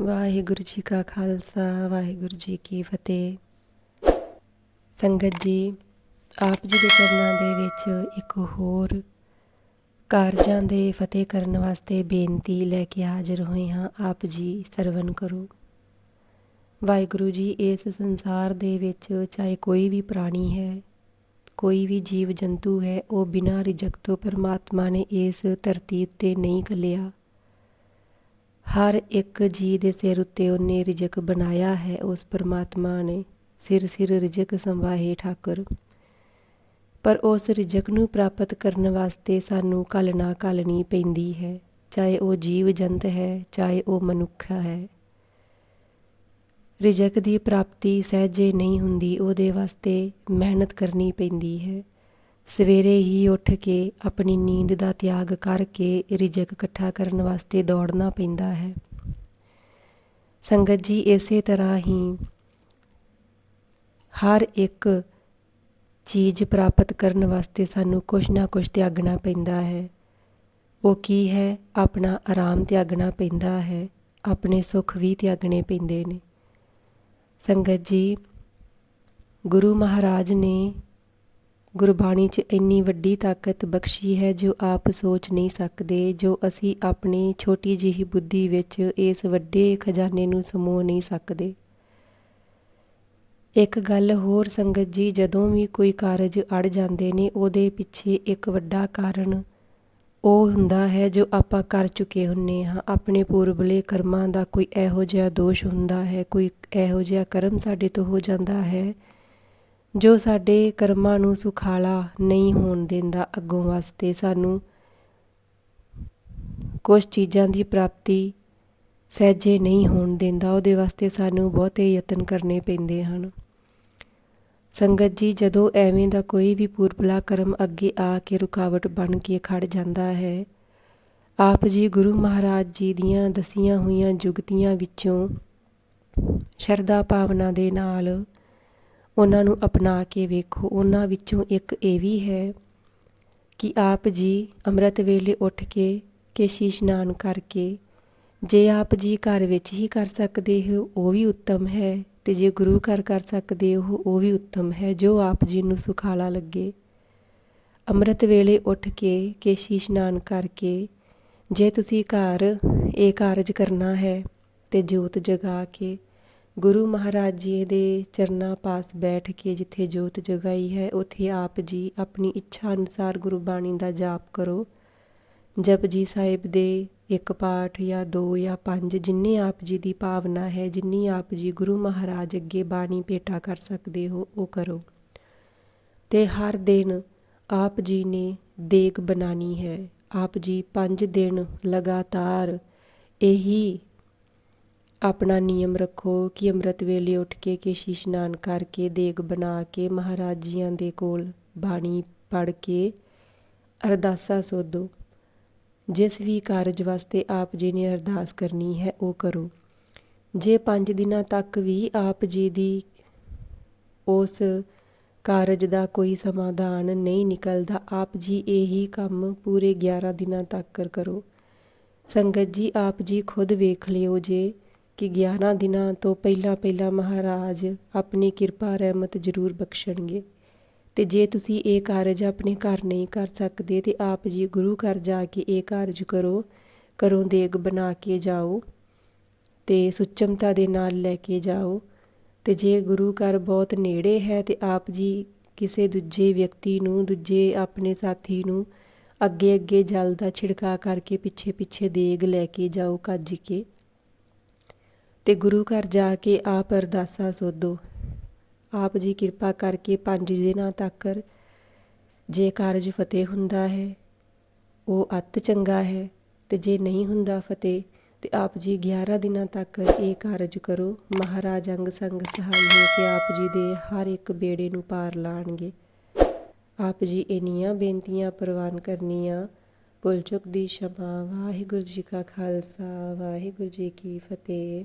ਵਾਹਿਗੁਰੂ ਜੀ ਕਾ ਖਾਲਸਾ, ਵਾਹਿਗੁਰੂ ਜੀ ਕੀ ਫਤਿਹ। ਸੰਗਤ ਜੀ, ਆਪ ਜੀ ਦੇ ਚਰਨਾਂ ਦੇ ਵਿੱਚ ਇੱਕ ਹੋਰ ਕਾਰਜਾਂ ਦੇ ਫਤਿਹ ਕਰਨ ਵਾਸਤੇ ਬੇਨਤੀ ਲੈ ਕੇ ਹਾਜ਼ਰ ਹੋਏ ਹਾਂ, ਆਪ ਜੀ ਸਰਵਨ ਕਰੋ। ਵਾਹਿਗੁਰੂ ਜੀ, ਇਸ ਸੰਸਾਰ ਦੇ ਵਿੱਚ ਚਾਹੇ ਕੋਈ ਵੀ ਪ੍ਰਾਣੀ ਹੈ, ਕੋਈ ਵੀ ਜੀਵ ਜੰਤੂ ਹੈ, ਉਹ ਬਿਨਾਂ ਰਿਜਕ ਤੋਂ ਪਰਮਾਤਮਾ ਨੇ ਇਸ ਧਰਤੀ ਤੇ ਨਹੀਂ ਕੱਲਿਆ ਹਰ ਇੱਕ ਜੀ ਦੇ ਸਿਰ ਉੱਤੇ ਉਹਨੇ ਰਿਜਕ ਬਣਾਇਆ ਹੈ, ਉਸ ਪਰਮਾਤਮਾ ਨੇ ਸਿਰ ਸਿਰ ਰਿਜਕ ਸੰਭਾਹੇ ਠਾਕੁਰ। ਪਰ ਉਸ ਰਿਜਕ ਨੂੰ ਪ੍ਰਾਪਤ ਕਰਨ ਵਾਸਤੇ ਸਾਨੂੰ ਕਲਨਾ ਕਲਣੀ ਪੈਂਦੀ ਹੈ, ਚਾਹੇ ਉਹ ਜੀਵ ਜੰਤ ਹੈ, ਚਾਹੇ ਉਹ ਮਨੁੱਖ ਹੈ। ਰਿਜਕ ਦੀ ਪ੍ਰਾਪਤੀ ਸਹਿਜੇ ਨਹੀਂ ਹੁੰਦੀ, ਉਹਦੇ ਵਾਸਤੇ ਮਿਹਨਤ ਕਰਨੀ ਪੈਂਦੀ ਹੈ। ਸਵੇਰੇ ਹੀ ਉੱਠ ਕੇ ਆਪਣੀ ਨੀਂਦ ਦਾ ਤਿਆਗ ਕਰਕੇ ਰਿਜਕ ਇਕੱਠਾ ਕਰਨ ਵਾਸਤੇ ਦੌੜਨਾ ਪੈਂਦਾ ਹੈ। ਸੰਗਤ ਜੀ ਇਸੇ ਤਰ੍ਹਾਂ ਹੀ ਹਰ ਇੱਕ ਚੀਜ਼ ਪ੍ਰਾਪਤ ਕਰਨ ਵਾਸਤੇ ਸਾਨੂੰ ਕੁਝ ਨਾ ਕੁਝ ਤਿਆਗਣਾ ਪੈਂਦਾ ਹੈ। ਉਹ ਕੀ ਹੈ? ਆਪਣਾ ਆਰਾਮ ਤਿਆਗਣਾ ਪੈਂਦਾ ਹੈ। ਆਪਣੇ ਸੁੱਖ ਵੀ ਤਿਆਗਣੇ ਪੈਂਦੇ ਨੇ। ਸੰਗਤ ਜੀ, ਗੁਰੂ ਮਹਾਰਾਜ ਨੇ ਗੁਰਬਾਣੀ 'ਚ ਇੰਨੀ ਵੱਡੀ ਤਾਕਤ ਬਖਸ਼ੀ ਹੈ ਜੋ ਆਪ ਸੋਚ ਨਹੀਂ ਸਕਦੇ, ਜੋ ਅਸੀਂ ਆਪਣੀ ਛੋਟੀ ਜਿਹੀ ਬੁੱਧੀ ਵਿੱਚ ਇਸ ਵੱਡੇ ਖਜ਼ਾਨੇ ਨੂੰ ਸਮੋ ਨਹੀਂ ਸਕਦੇ। ਇੱਕ ਗੱਲ ਹੋਰ ਸੰਗਤ ਜੀ, ਜਦੋਂ ਵੀ ਕੋਈ ਕਾਰਜ ਅੜ ਜਾਂਦੇ ਨੇ, ਉਹਦੇ ਪਿੱਛੇ ਇੱਕ ਵੱਡਾ ਕਾਰਨ ਉਹ ਹੁੰਦਾ ਹੈ ਜੋ ਆਪਾਂ ਕਰ ਚੁੱਕੇ ਹੁੰਨੇ ਹਾਂ। ਆਪਣੇ ਪੂਰਬਲੇ ਕਰਮਾਂ ਦਾ ਕੋਈ ਇਹੋ ਜਿਹਾ ਦੋਸ਼ ਹੁੰਦਾ ਹੈ, ਕੋਈ ਇਹੋ ਜਿਹਾ ਕਰਮ ਸਾਡੇ ਤੋਂ ਹੋ ਜਾਂਦਾ ਹੈ ਜੋ ਸਾਡੇ ਕਰਮਾਂ ਨੂੰ ਸੁਖਾਲਾ ਨਹੀਂ ਹੋਣ ਦਿੰਦਾ ਅੱਗੋਂ ਵਾਸਤੇ, ਸਾਨੂੰ ਕੁਝ ਚੀਜ਼ਾਂ ਦੀ ਪ੍ਰਾਪਤੀ ਸਹਿਜੇ ਨਹੀਂ ਹੋਣ ਦਿੰਦਾ, ਉਹਦੇ ਵਾਸਤੇ ਸਾਨੂੰ ਬਹੁਤੇ ਯਤਨ ਕਰਨੇ ਪੈਂਦੇ ਹਨ। ਸੰਗਤ ਜੀ, ਜਦੋਂ ਐਵੇਂ ਦਾ ਕੋਈ ਵੀ ਪੁਰਬਲਾ ਕਰਮ ਅੱਗੇ ਆ ਕੇ ਰੁਕਾਵਟ ਬਣ ਕੇ ਖੜ ਜਾਂਦਾ ਹੈ, ਆਪ ਜੀ ਗੁਰੂ ਮਹਾਰਾਜ ਜੀ ਦੀਆਂ ਦਸੀਆਂ ਹੋਈਆਂ ਜੁਗਤੀਆਂ ਵਿੱਚੋਂ ਸ਼ਰਧਾ ਭਾਵਨਾ ਦੇ ਨਾਲ ਉਹਨਾਂ ਨੂੰ ਅਪਣਾ ਕੇ ਵੇਖੋ। ਉਹਨਾਂ ਵਿੱਚੋਂ ਇੱਕ ਇਹ ਵੀ ਹੈ ਕਿ ਆਪ ਜੀ ਅੰਮ੍ਰਿਤ ਵੇਲੇ ਉੱਠ ਕੇ ਕੇਸ਼ੀ ਇਸ਼ਨਾਨ ਕਰਕੇ ਜੇ ਆਪ ਜੀ ਘਰ ਵਿੱਚ ਹੀ ਕਰ ਸਕਦੇ ਹੋ, ਉਹ ਵੀ ਉੱਤਮ ਹੈ। ਤੇ ਜੇ ਗੁਰੂ ਘਰ ਕਰ ਸਕਦੇ ਹੋ, ਉਹ ਵੀ ਉੱਤਮ ਹੈ, ਜੋ ਆਪ ਜੀ ਨੂੰ ਸੁਖਾਲਾ ਲੱਗੇ। ਅੰਮ੍ਰਿਤ ਵੇਲੇ ਉੱਠ ਕੇ ਕੇਸ਼ੀ ਇਸ਼ਨਾਨ ਕਰਕੇ ਜੇ ਤੁਸੀਂ ਘਰ ਇਹ ਕਾਰਜ ਕਰਨਾ ਹੈ ਤੇ ਜੋਤ ਜਗਾ ਕੇ ਗੁਰੂ ਮਹਾਰਾਜ ਜੀ ਦੇ ਚਰਨਾਂ ਪਾਸ ਬੈਠ ਕੇ ਜਿੱਥੇ ਜੋਤ ਜਗਾਈ ਹੈ, ਉੱਥੇ ਆਪ ਜੀ ਆਪਣੀ ਇੱਛਾ ਅਨੁਸਾਰ ਗੁਰਬਾਣੀ ਦਾ ਜਾਪ ਕਰੋ। ਜਪਜੀ ਸਾਹਿਬ ਦੇ ਇੱਕ ਪਾਠ ਜਾਂ ਦੋ ਜਾਂ ਪੰਜ ਜਿੰਨੇ ਆਪ ਜੀ ਦੀ ਭਾਵਨਾ ਹੈ, ਜਿੰਨੀ ਆਪ ਜੀ ਗੁਰੂ ਮਹਾਰਾਜ ਅੱਗੇ ਬਾਣੀ ਭੇਟਾ ਕਰ ਸਕਦੇ ਹੋ, ਉਹ ਕਰੋ। ਤੇ ਹਰ ਦਿਨ ਆਪ ਜੀ ਨੇ ਦੇਗ ਬਣਾਣੀ ਹੈ। ਆਪ ਜੀ 5 ਦਿਨ ਲਗਾਤਾਰ ਇਹੀ ਆਪਣਾ ਨਿਯਮ ਰੱਖੋ ਕਿ ਅੰਮ੍ਰਿਤ ਵੇਲੇ ਉੱਠ ਕੇ ਕੇਸ਼ੀ ਇਸ਼ਨਾਨ ਕਰਕੇ ਦੇਗ ਬਣਾ ਕੇ ਮਹਾਰਾਜ ਜੀਆਂ ਦੇ ਕੋਲ ਬਾਣੀ ਪੜ ਕੇ ਅਰਦਾਸਾ ਸੋਧੋ। ਜਿਸ ਵੀ ਕਾਰਜ ਵਾਸਤੇ ਆਪ ਜੀ ਨੇ ਅਰਦਾਸ ਕਰਨੀ ਹੈ, ਉਹ ਕਰੋ। ਜੇ 5 ਦਿਨਾਂ ਤੱਕ ਵੀ ਆਪ ਜੀ ਦੀ ਉਸ ਕਾਰਜ ਦਾ ਕੋਈ ਸਮਾਧਾਨ ਨਹੀਂ ਨਿਕਲਦਾ, ਆਪ ਜੀ ਇਹੀ ਕੰਮ ਪੂਰੇ 11 ਦਿਨਾਂ ਤੱਕ ਕਰੋ। ਸੰਗਤ ਜੀ, ਆਪ ਜੀ ਖੁਦ ਵੇਖ ਲਿਓ ਜੇ ਕਿ 11 ਦਿਨਾਂ ਤੋਂ ਪਹਿਲਾਂ ਪਹਿਲਾਂ ਮਹਾਰਾਜ ਆਪਣੀ ਕਿਰਪਾ ਰਹਿਮਤ ਜ਼ਰੂਰ ਬਖਸ਼ਣਗੇ। ਤੇ ਜੇ ਤੁਸੀਂ ਇਹ ਕਾਰਜ ਆਪਣੇ ਘਰ ਨਹੀਂ ਕਰ ਸਕਦੇ, ਤੇ ਆਪ ਜੀ ਗੁਰੂ ਘਰ ਜਾ ਕੇ ਇਹ ਕਾਰਜ ਕਰੋ, ਘਰੋਂ ਦੇਗ ਬਣਾ ਕੇ ਜਾਓ ਤੇ ਸੁਚਮਤਾ ਦੇ ਨਾਲ ਲੈ ਕੇ ਜਾਓ। ਤੇ ਜੇ ਗੁਰੂ ਘਰ ਬਹੁਤ ਨੇੜੇ ਹੈ, ਤੇ ਆਪ ਜੀ ਕਿਸੇ ਦੂਜੇ ਵਿਅਕਤੀ ਨੂੰ, ਦੂਜੇ ਆਪਣੇ ਸਾਥੀ ਨੂੰ ਅੱਗੇ ਅੱਗੇ ਜਲ ਦਾ ਛਿੜਕਾ ਕਰਕੇ ਪਿੱਛੇ ਪਿੱਛੇ ਦੇਗ ਲੈ ਕੇ ਜਾਓ, ਕੱਜ ਕੇ। ਤੇ ਗੁਰੂ ਘਰ ਜਾ ਕੇ ਆਪ ਅਰਦਾਸਾ ਸੋਧੋ। ਆਪ ਜੀ ਕਿਰਪਾ ਕਰਕੇ ਪੰਜ ਦਿਨਾਂ ਤੱਕ ਜੇ ਕਾਰਜ ਫਤਿਹ ਹੁੰਦਾ ਹੈ, ਉਹ ਅਤ ਚੰਗਾ ਹੈ ਤੇ ਜੇ ਨਹੀਂ ਹੁੰਦਾ ਫਤਿਹ, ਤੇ ਆਪ ਜੀ 11 ਦਿਨਾਂ ਤੱਕ ਇਹ ਕਾਰਜ ਕਰੋ। ਮਹਾਰਾਜ ਅੰਗ ਸੰਗ ਸਹਾਈ ਹੋ ਕੇ ਆਪ ਜੀ ਦੇ ਹਰ ਇੱਕ ਬੇੜੇ ਨੂੰ ਪਾਰ ਲਾਣਗੇ। ਆਪ ਜੀ ਇਨੀਆਂ ਬੇਨਤੀਆਂ ਪ੍ਰਵਾਨ ਕਰਨੀਆਂ। ਭੁੱਲ ਚੁੱਕ ਦੀ ਸ਼ਮਾ। ਵਾਹਿਗੁਰੂ ਜੀ ਕਾ ਖਾਲਸਾ। ਵਾਹਿਗੁਰੂ ਜੀ ਕੀ ਫਤਿਹ।